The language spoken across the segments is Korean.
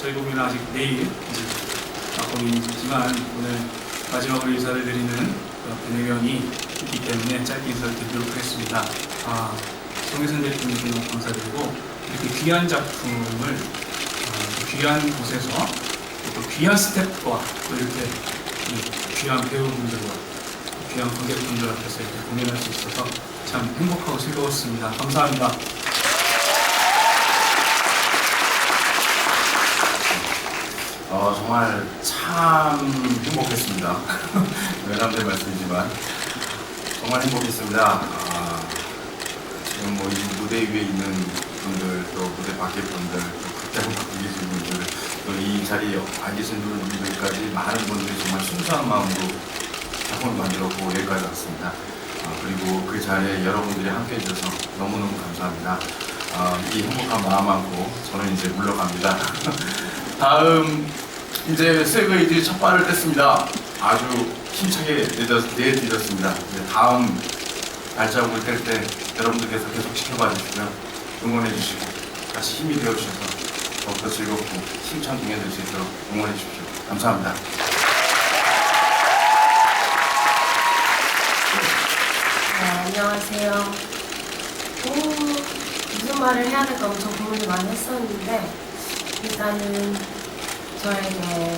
저희 공연은 아직 내일 이제 공연이지만 오늘 마지막으로 인사를 드리는 그 배내경이 있기 때문에 짧게 인사를 드리도록 하겠습니다. 아, 송혜선 대표님께 너무 감사드리고 이렇게 귀한 작품을 어, 귀한 곳에서 또 귀한 스태프와 또 이렇게 이 귀한 배우분들과 귀한 관객분들 앞에서 이렇게 공연할 수 있어서 참 행복하고 즐거웠습니다. 감사합니다. 어, 정말 참 행복했습니다. 외람된 말씀이지만 정말 행복했습니다. 아, 지금 뭐 이 무대 위에 있는 분들 또 무대 밖에 분들 또 극장 밖에 계신 분들 또 이 자리에 안 계신 분들까지 많은 분들이 정말 순수한 마음으로 작품을 만들었고 여기까지 왔습니다. 아, 그리고 그 자리에 여러분들이 함께 해주셔서 너무너무 감사합니다. 아, 이 행복한 마음 안고 저는 이제 물러갑니다. 다음 이제 세그이즈 첫 발을 뗐습니다. 아주 힘차게 내딛- 내딛었습니다. 다음 발자국을 뗄 때 여러분들께서 계속 지켜봐 주시고요. 응원해 주시고 같이 힘이 되어 주셔서 더욱더 즐겁고 힘찬 공연 될수 있도록 응원해 주십시오. 감사합니다. 네, 안녕하세요. 오, 무슨 말을 해야 될까 엄청 고민을 많이 했었는데 일단은 저에게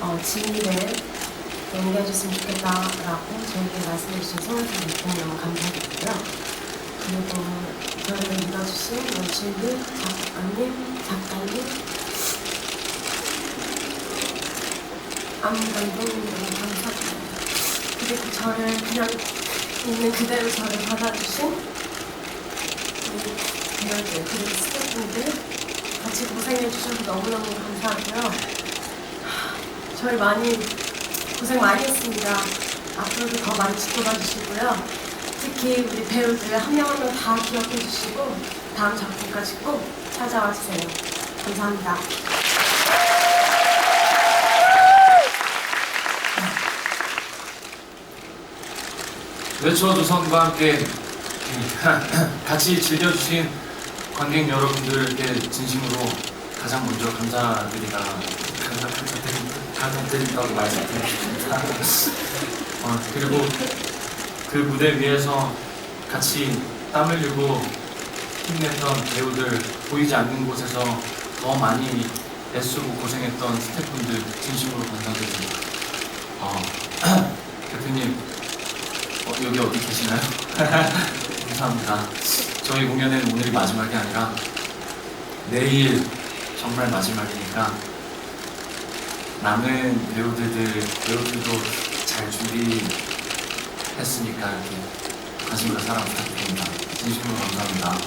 어, 진리를 연기해줬으면 좋겠다라고 저에게 말씀해주신 송혜선 대표님 너무 감사드리고요. 그리고 저를 믿어주신 연출들, 작가님, 작가님, 안무 감독님 너무 감사드려요. 그리고 저를 그냥 있는 그대로 저를 받아주신 배우들 그리고 스태프분들 같이 고생해 주셔서 너무너무 감사하고요. 하, 저희 많이 고생 많이 했습니다. 앞으로도 더 많이 지켜봐 주시고요. 특히 우리 배우들 한 명 한 명 다 기억해 주시고 다음 작품까지 꼭 찾아와 주세요. 감사합니다. 외쳐 조선과 함께 같이 즐겨주신 관객 여러분들께 진심으로 가장 먼저 감사드리다 감사, 감사드리- 감사드린다고 말씀드립니다. 어, 그리고 그 무대 위에서 같이 땀 흘리고 힘냈던 배우들 보이지 않는 곳에서 더 많이 애쓰고 고생했던 스태프분들 진심으로 감사드립니다. 어, 대표님 어, 여기 어디 계시나요? 감사합니다. 저희 공연은 오늘이 마지막이 아니라 내일 정말 마지막이니까 남은 배우들들 배우들도 잘 준비했으니까 이렇게 관심과 사랑 부탁드립니다. 진심으로 감사합니다.